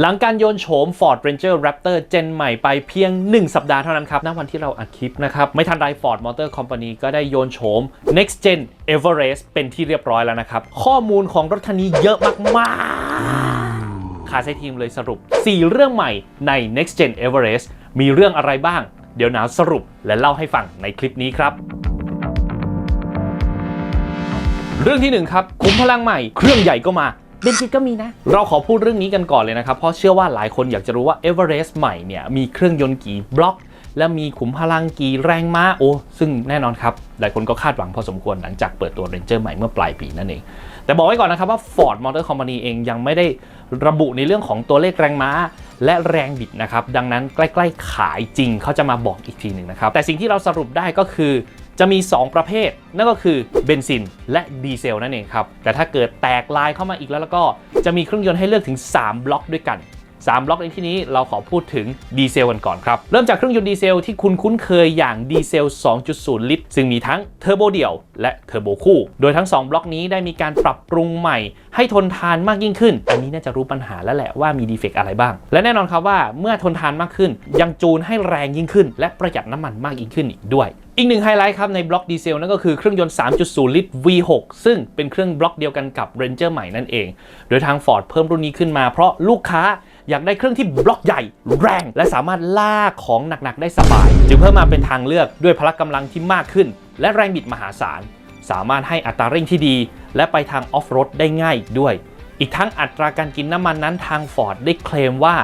หลังการโยนโฉม Ford Ranger Raptor Gen ใหม่ไปเพียง 1 สัปดาห์เท่านั้นครับณวันที่เราอัดคลิปนะครับ ไม่ทันไร Ford Motor Company ก็ได้โยนโฉม Next Gen Everest เป็นที่เรียบร้อยแล้วนะครับ ข้อมูลของรถคันนี้เยอะมากๆคาไซทีมเลยสรุป 4 เรื่องใหม่ใน Next Gen Everest มีเรื่องอะไรบ้าง เดี๋ยวหนาวสรุปและเล่าให้ฟังในคลิปนี้ครับเรื่องที่หนึ่งครับขุมพลังใหม่ เครื่องใหญ่ก็มา เบนซินก็มีนะ เราขอพูดเรื่องนี้กันก่อนเลยนะครับ เพราะเชื่อว่าหลายคนอยากจะรู้ว่า Everest ใหม่เนี่ยมีเครื่องยนต์กี่บล็อก และมีขุมพลังกี่แรงม้าโอ้ซึ่งแน่นอนครับ หลายคนก็คาดหวังพอสมควรหลังจากเปิดตัว Ranger ใหม่เมื่อปลายปีนั่นเอง แต่บอกไว้ก่อนนะครับว่า Ford Motor Company เองยังไม่ได้ระบุในเรื่องของตัวเลขแรงม้าและแรงบิดนะครับดังนั้นใกล้ ๆ ขายจริงเขาจะมาบอกอีกทีหนึ่งนะครับแต่สิ่งที่เราสรุปได้ก็คือ จะมี 2 ประเภท นั่นก็คือเบนซินและดีเซลนั่นเองครับ แต่ถ้าเกิดแตกลายเข้ามาอีกแล้วแล้วก็จะมีเครื่องยนต์ให้เลือกถึง 3 บล็อกด้วยกัน 3บล็อกในที่นี้เราขอพูดถึงดีเซลกันก่อนครับ เริ่มจากเครื่องยนต์ดีเซลที่คุณคุ้นเคยอย่างดีเซล 2.0 ลิตร ซึ่งมีทั้งเทอร์โบเดี่ยวและเทอร์โบคู่ โดยทั้ง 2 บล็อกนี้ได้มีการปรับปรุงใหม่ ให้ทนทานมากยิ่งขึ้น อันนี้น่าจะรู้ปัญหาแล้วแหละว่ามีดีเฟกอะไรบ้าง และแน่นอนครับว่าเมื่อทนทานมากขึ้น ยังจูนให้แรงยิ่งขึ้น และประหยัดน้ำมันมากยิ่งขึ้นอีกด้วยอีกหนึ่งไฮไลท์ครับในบล็อกดีเซลนั่นก็คือเครื่องยนต์ 3.0 ลิตร V6 ซึ่งเป็นเครื่องบล็อกเดียวกันกับ Ranger ใหม่นั่นเอง โดยทาง Ford เพิ่มรุ่นนี้ขึ้นมาเพราะลูกค้า อยากได้เครื่องที่บล็อกใหญ่ แรง และสามารถลากของหนักๆได้สบาย จึงเพิ่มมาเป็นทางเลือกด้วยพละกำลังที่มากขึ้น และแรงบิดมหาศาล สามารถให้อัตราเร่งที่ดี และไปทางออฟโรดได้ง่ายอีกด้วย อีกทั้งอัตราการกินน้ำมันนั้นทาง Ford ได้เคลมว่า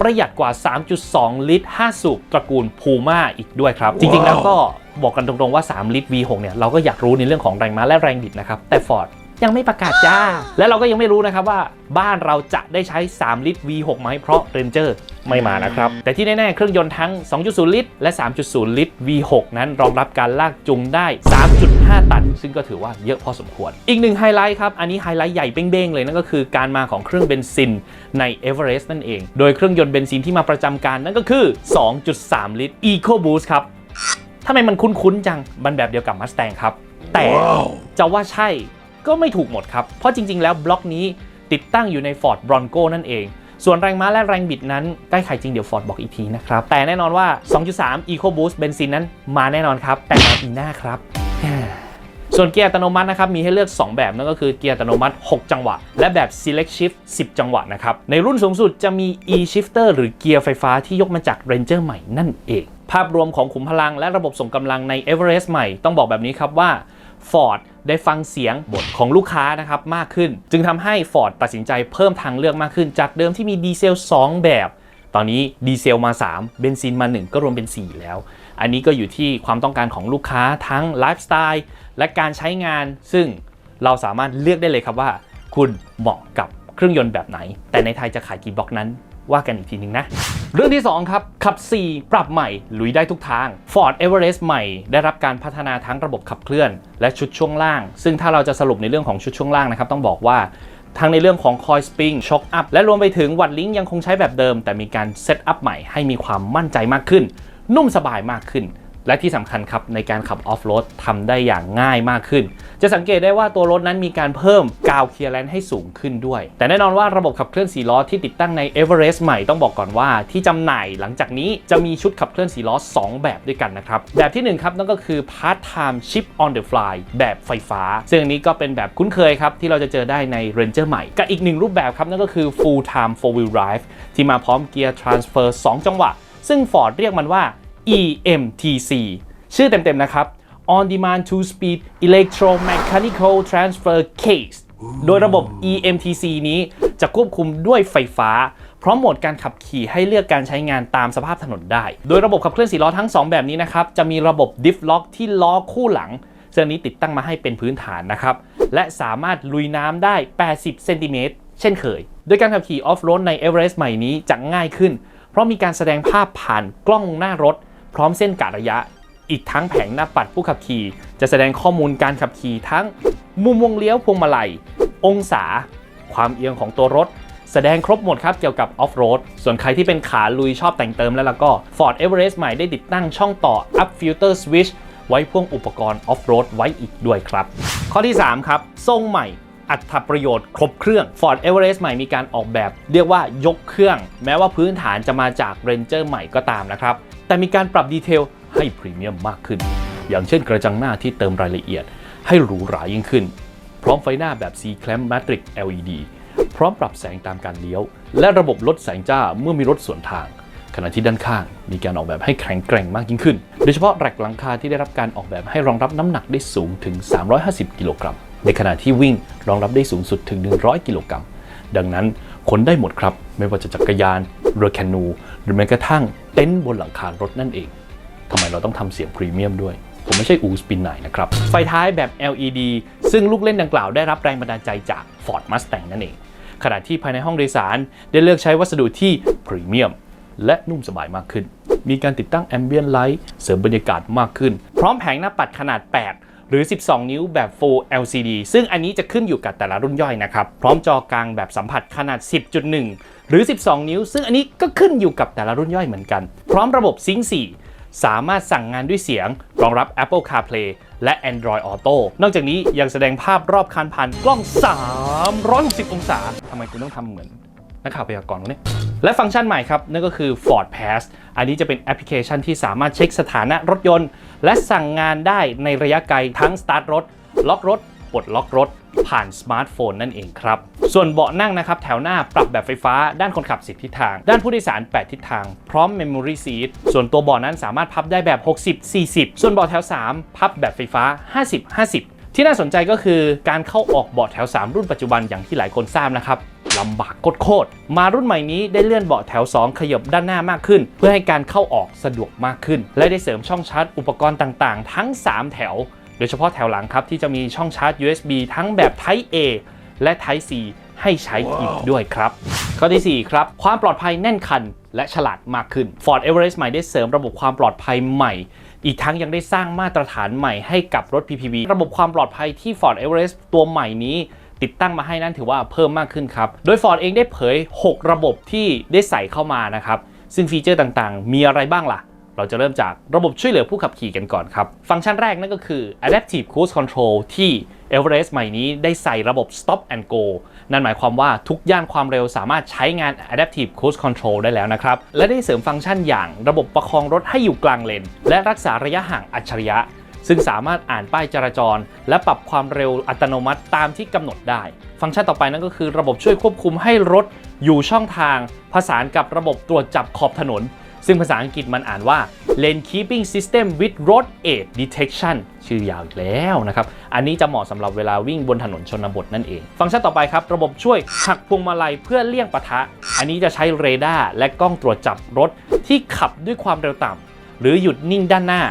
ประหยัดกว่า 3.2 ลิตร 5 สูบตระกูลพูม่าอีกด้วยครับ จริงๆ แล้วก็บอกกันตรงๆว่า 3 ลิตร V6 เนี่ย เราก็อยากรู้ในเรื่องของแรงม้าและแรงบิดนะครับ แต่ Ford ยังไม่ประกาศจ้า และเราก็ยังไม่รู้นะครับว่าบ้านเราจะได้ใช้ 3 ลิตร V6 ไหมเพราะ Ranger ไม่มานะครับ แต่ที่แน่ ๆ เครื่องยนต์ทั้ง 2.0 ลิตร และ 3.0 ลิตร V6 นั้นรองรับการลากจูงได้ 3.5 ตัน ซึ่งก็ถือว่าเยอะพอสมควร อีกหนึ่งไฮไลท์ครับ อันนี้ไฮไลท์ใหญ่เบ้งๆ เลยนั่นก็คือการมาของเครื่องเบนซินใน Everest นั่นเอง โดยเครื่องยนต์เบนซินที่มาประจำการนั่นก็คือ 2.3 ลิตร EcoBoost ครับทำไมมันคุ้นๆจังมันแบบเดียวกับ Mustang ครับแต่จะว่าใช่ ก็ไม่ถูกหมดครับ เพราะจริง ๆ แล้วบล็อกนี้ติดตั้งอยู่ใน Ford Bronco นั่นเอง ส่วนแรงม้าและแรงบิดนั้นใกล้ขจริงเดี๋ยว Ford บอกอีกทีนะครับ แต่แน่นอนว่า 2.3 EcoBoost เบนซินนั้นมาแน่นอนครับ แต่มาปีหน้าครับ ส่วนเกียร์อัตโนมัตินะครับมีให้เลือก 2 แบบนั่นก็คือเกียร์อัตโนมัติ 6 จังหวะ และแบบ Select Shift 10 จังหวะนะครับในรุ่นสูงสุดจะมี e-shifter หรือเกียร์ไฟฟ้าที่ยกมาจาก Ranger ใหม่นั่นเอง ภาพรวมของขุมพลังและระบบส่งกำลังใน Everest ใหม่ต้องบอกแบบนี้ครับว่า Ford ได้ฟังเสียงบ่นของลูกค้านะครับมากขึ้น จึงทำให้ Ford ตัดสินใจเพิ่มทางเลือกมากขึ้น จากเดิมที่มีดีเซล 2 แบบ ตอนนี้ดีเซลมา 3 เบนซินมา 1 ก็รวมเป็น 4 แล้ว อันนี้ก็อยู่ที่ความต้องการของลูกค้าทั้งไลฟ์สไตล์และการใช้งาน ซึ่งเราสามารถเลือกได้เลยครับว่า คุณเหมาะกับเครื่องยนต์แบบไหน แต่ในไทยจะขายกี่บล็อกนั้น ว่ากันอีกทีนึงนะ เรื่องที่ 2 ครับ ขับ 4 ปรับใหม่ ลุยได้ทุกทาง Ford Everest ใหม่ ได้รับการพัฒนาทั้งระบบขับเคลื่อน และชุดช่วงล่าง ซึ่งถ้าเราจะสรุปในเรื่องของชุดช่วงล่างนะครับ ต้องบอกว่าทั้งในเรื่องของคอยสปริงช็อคอัพและรวมไปถึงวัดลิงยังคงใช้แบบเดิม แต่มีการเซตอัพใหม่ให้มีความมั่นใจมากขึ้น นุ่มสบายมากขึ้น และที่สำคัญครับในการขับออฟโรดทำได้อย่างง่ายมากขึ้น จะสังเกตได้ว่าตัวรถนั้นมีการเพิ่มกาวเคลียร์แลนด์ให้สูงขึ้นด้วย แต่แน่นอนว่าระบบขับเคลื่อน4ล้อที่ติดตั้งใน Everest ใหม่ต้องบอกก่อนว่าที่จำหน่ายหลังจากนี้จะมีชุดขับเคลื่อน4ล้อ 2 แบบด้วยกันนะครับ แบบที่1ครับนั่นก็คือ Part Time Chip on the Fly แบบไฟฟ้า ซึ่งอันนี้ก็เป็นแบบคุ้นเคยครับที่เราจะเจอได้ใน Ranger ใหม่กับอีกหนึ่งรูปแบบครับนั่นก็คือ Full Time Four Wheel Drive ที่มาพร้อมเกียร์ Transfer 2 จังหวะ ซึ่ง Ford เรียกมันว่า EMTC ชื่อเต็มๆนะครับ On Demand Two Speed Electromechanical Transfer Case โดยระบบ EMTC นี้จะควบคุมด้วยไฟฟ้า พร้อมโหมดการขับขี่ให้เลือกการใช้งานตามสภาพถนนได้ โดยระบบขับเคลื่อน4ล้อทั้ง 2 แบบนี้นะครับ จะมีระบบ Diff Lock ที่ล้อคู่หลังซึ่งอันนี้ติดตั้งมาให้เป็นพื้นฐานนะครับ และสามารถลุยน้ำได้ 80 เซนติเมตรเช่นเคย โดยการขับขี่ออฟโรดใน Everest ใหม่นี้จะง่ายขึ้น เพราะมีการแสดงภาพผ่านกล้องหน้ารถ ร้อมเส้นกะระยะ อีกทั้งแผงหน้าปัดผู้ขับขี่ จะแสดงข้อมูลการขับขี่ทั้งมุมวงเลี้ยวพวงมาลัย องศา ความเอียงของตัวรถ แสดงครบหมดครับเกี่ยวกับออฟโรดส่วนใครที่เป็นขาลุยชอบแต่งเติมแล้วล่ะก็ Ford Everest ใหม่ได้ติดตั้งช่องต่อ Up Filter Switch ไว้พ่วงอุปกรณ์ออฟโรดไว้อีกด้วยครับ ข้อที่ 3 ครับ ทรงใหม่ อัตประโยชน์ครบเครื่อง Ford Everest ใหม่มีการออกแบบ เรียกว่ายกเครื่อง แม้ว่าพื้นฐานจะมาจาก Ranger ใหม่ก็ตามนะครับ แต่มีการปรับดีเทลให้พรีเมียมมากขึ้น อย่างเช่นกระจังหน้าที่เติมรายละเอียด ให้หรูหรายิ่งขึ้น พร้อมไฟหน้าแบบ C clamp matrix LED พร้อมปรับแสงตามการเลี้ยว และระบบลดแสงจ้าเมื่อมีรถสวนทาง ขณะที่ด้านข้าง มีการออกแบบให้แข็งแกร่งมากยิ่งขึ้น โดยเฉพาะแร็กหลังคาที่ได้รับการออกแบบให้รองรับน้ำหนักได้สูงถึง 350 กิโลกรัม ในขณะที่วิ่งรองรับได้สูงสุดถึง 100 กิโลกรัม ดังนั้นขนได้หมดครับ ไม่ว่าจะจักรยานเรือแคนู หรือแม้กระทั่งเต็นท์บนหลังคารถนั่นเองทำไมเราต้องทำเสียงพรีเมียมด้วย ผมไม่ใช่อูสปินไหนนะครับ ไฟท้ายแบบ LED ซึ่งลูกเล่นดังกล่าวได้รับแรงบันดาลใจจาก Ford Mustang นั่นเอง ขณะที่ภายในห้องโดยสารได้เลือกใช้วัสดุที่พรีเมียมและนุ่มสบายมากขึ้น มีการติดตั้ง Ambient Light เสริมบรรยากาศมากขึ้น พร้อมแผงหน้าปัดขนาด 8 หรือ 12 นิ้วแบบ Full LCD ซึ่งอันนี้จะขึ้นอยู่กับแต่ละรุ่นย่อยนะครับ พร้อมจอกลางแบบสัมผัสขนาด 10.1 หรือ 12 นิ้ว ซึ่งอันนี้ก็ขึ้นอยู่กับแต่ละรุ่นย่อยเหมือนกัน พร้อมระบบซิงค์4สามารถสั่งงานด้วยเสียง รองรับ Apple CarPlay และ Android Auto นอกจากนี้ยังแสดงภาพรอบคันผ่านกล้อง 360 องศาทำไมคุณต้องทำเหมือน นักข่าวพยากรณ์เนี่ยและฟังก์ชันใหม่ครับ นั่นก็คือ Ford Pass อันนี้จะเป็นแอปพลิเคชันที่สามารถเช็คสถานะรถยนต์ และสั่งงานได้ในระยะไกลทั้งสตาร์ทรถ ล็อกรถปลดล็อกรถ ผ่านสมาร์ทโฟนนั่นเองครับ ส่วนเบาะนั่งนะครับ แถวหน้าปรับแบบไฟฟ้า ด้านคนขับ 10 ทิศทาง ด้านผู้โดยสาร 8 ทิศทาง พร้อม Memory Seat ส่วนตัวเบาะนั้นสามารถพับได้แบบ 60-40 ส่วนเบาะแถว 3 พับแบบไฟฟ้า 50-50 ที่น่าสนใจก็คือการเข้าออกเบาะแถว 3 รุ่นปัจจุบันอย่างที่หลายคนทราบนะครับ ลำบากโคตรมารุ่นใหม่นี้ได้เลื่อนเบาะแถว 2 ขยบด้านหน้ามากขึ้น เพื่อให้การเข้าออกสะดวกมากขึ้น และได้เสริมช่องชาร์จอุปกรณ์ต่างๆ ทั้ง 3 แถว โดยเฉพาะแถวหลังครับที่จะมีช่องชาร์จ USB ทั้งแบบ Type A และ Type C ให้ใช้อีกด้วยครับ ข้อทีสี่4 ครับ ความปลอดภัยแน่นคันและฉลาดมากขึ้น Ford Everest ใหม่ได้เสริมระบบความปลอดภัยใหม่ อีกทั้งยังได้สร้างมาตรฐานใหม่ให้กับรถ PPV ระบบความปลอดภัยที่ Ford Everest ตัวใหม่นี้ ติดตั้งมาให้นั่นถือว่าเพิ่มมากขึ้นครับ โดย Ford เองได้เผย 6 ระบบที่ได้ใส่เข้ามานะครับ ซึ่งฟีเจอร์ต่างๆ มีอะไรบ้างล่ะ เราจะเริ่มจากระบบช่วยเหลือผู้ขับขี่กันก่อนครับ ฟังก์ชันแรกนั่นก็คือ Adaptive Cruise Control ที่ Everest ใหม่นี้ได้ใส่ระบบ Stop and Go นั่นหมายความว่าทุกย่านความเร็วสามารถใช้งาน Adaptive Cruise Control ได้แล้วนะครับ และได้เสริมฟังก์ชันอย่างระบบประคองรถให้อยู่กลางเลน และรักษาระยะห่างอัจฉริยะ ซึ่งสามารถอ่านป้ายจราจร และปรับความเร็วอัตโนมัติตามที่กำหนดได้ ฟังก์ชันต่อไปนั่นก็คือระบบช่วยควบคุมให้รถอยู่ช่องทาง ผสานกับระบบตรวจจับขอบถนน ซึ่งภาษาอังกฤษมันอ่านว่า Lane Keeping System with Road Aid Detection ชื่อยาวอีกแล้วนะครับ อันนี้จะเหมาะสำหรับเวลาวิ่งบนถนนชนบทนั่นเอง ฟังก์ชันต่อไปครับ ระบบช่วยหักพวงมาลัยเพื่อเลี่ยงปะทะ อันนี้จะใช้เรดาร์และกล้องตรวจจับรถที่ขับด้วยความเร็วต่ำหรือหยุดนิ่งด้านหน้า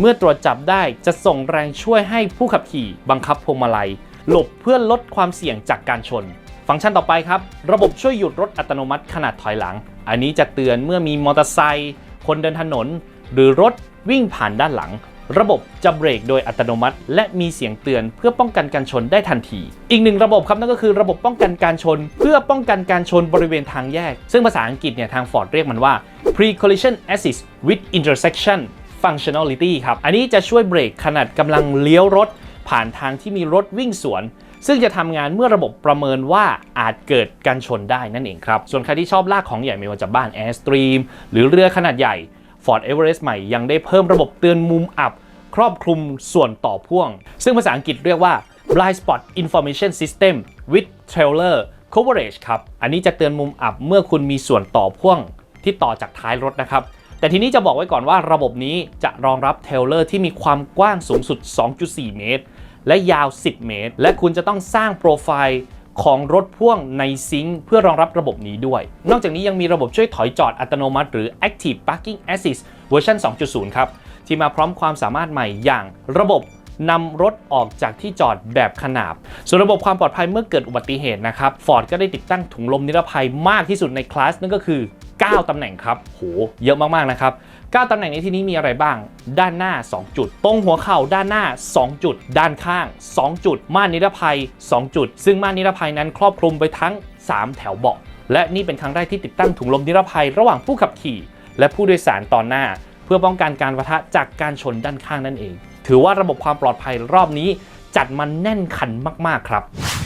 เมื่อตรวจจับได้จะส่งแรงช่วยให้ผู้ขับขี่บังคับพวงมาลัย หลบเพื่อลดความเสี่ยงจากการชน ฟังก์ชันต่อไปครับ ระบบช่วยหยุดรถอัตโนมัติขนาดถอยหลัง อันนี้จะเตือนเมื่อมีมอเตอร์ไซค์คนเดินถนน หรือรถวิ่งผ่านด้านหลัง ระบบจะเบรกโดยอัตโนมัติ และมีเสียงเตือนเพื่อป้องกันการชนได้ทันที อีกหนึ่งระบบครับนั่นก็คือระบบป้องกันการชน เพื่อป้องกันการชนบริเวณทางแยก ซึ่งภาษาอังกฤษเนี่ยทาง Ford เรียกมันว่า pre collision assist with intersection functionality ครับ อันนี้จะช่วยเบรกขนาดกำลังเลี้ยวรถ ผ่านทางที่มีรถวิ่งสวน ซึ่งจะทำงานเมื่อระบบประเมินว่าอาจเกิดการชนได้นั่นเองครับ ส่วนใครที่ชอบลากของใหญ่ไม่ว่าจะบ้าน Airstream หรือเรือขนาดใหญ่ Ford Everest ใหม่ยังได้เพิ่มระบบเตือนมุมอับ ครอบคลุมส่วนต่อพ่วง ซึ่งภาษาอังกฤษเรียกว่า Blind Spot Information System with Trailer Coverage ครับ อันนี้จะเตือนมุมอับเมื่อคุณมีส่วนต่อพ่วงที่ต่อจากท้ายรถนะครับ แต่ทีนี้จะบอกไว้ก่อนว่าระบบนี้จะรองรับเทเลอร์ที่มีความกว้างสูงสุด 2.4 เมตร และยาว 10 เมตร และคุณจะต้องสร้างโปรไฟล์ของรถพ่วงในซิงค์เพื่อรองรับระบบนี้ด้วย นอกจากนี้ยังมีระบบช่วยถอยจอดอัตโนมัติ หรือ Active Parking Assist เวอร์ชัน2.0 ครับ ที่มาพร้อมความสามารถใหม่อย่างระบบนำรถออกจากที่จอดแบบขนาบ ส่วนระบบความปลอดภัยเมื่อเกิดอุบัติเหตุนะครับ Ford ก็ได้ติดตั้งถุงลมนิรภัยมากที่สุดในคลาสนั่นก็คือ 9 ตำแหน่งครับโหเยอะมากๆนะครับ9ตำแหน่งในที่นี้มีอะไรบ้าง ด้านหน้า 2 จุด ตรงหัวเข่าด้านหน้า 2 จุด ด้านข้าง 2 จุด ม่านนิรภัย 2 จุด ซึ่งม่านนิรภัยนั้นครอบคลุมไปทั้ง 3 แถวเบาะและนี่เป็นครั้งแรกที่ติดตั้งถุงลมนิรภัยระหว่างผู้ขับขี่ และผู้โดยสารตอนหน้า เพื่อป้องกันการปะทะจากการชนด้านข้างนั่นเอง ถือว่าระบบความปลอดภัยรอบนี้ จัดมันแน่นขันมากๆครับ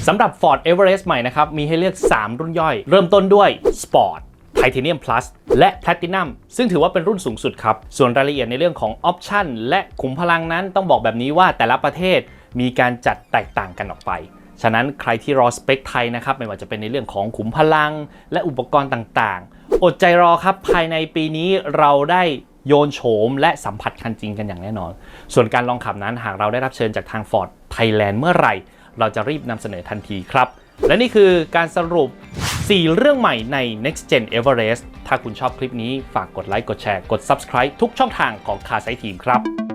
สำหรับ Ford Everest ใหม่นะครับมีให้เลือก 3 รุ่นย่อย เริ่มต้นด้วย Sport Titanium Plus และ Platinum ซึ่งถือว่าเป็นรุ่นสูงสุดครับ ส่วนรายละเอียดในเรื่องของออปชันและขุมพลังนั้นต้องบอกแบบนี้ว่าแต่ละประเทศมีการจัดแตกต่างกันออกไป ฉะนั้นใครที่รอสเปคไทยนะครับ ไม่ว่าจะเป็นในเรื่องของขุมพลัง และอุปกรณ์ต่างๆ อดใจรอครับภายในปีนี้เราได้โยนโฉมและสัมผัสคันจริงกันอย่างแน่นอน ส่วนการลองขับนั้นหากเราได้รับเชิญจากทาง Ford Thailand เมื่อไหร่ เราจะรีบนำเสนอทันทีครับ และนี่คือการสรุป 4 เรื่องใหม่ใน Next Gen Everest ถ้าคุณชอบคลิปนี้ฝากกดไลค์กดแชร์กด Subscribe ทุกช่องทางของ c a r s i t Team ครับ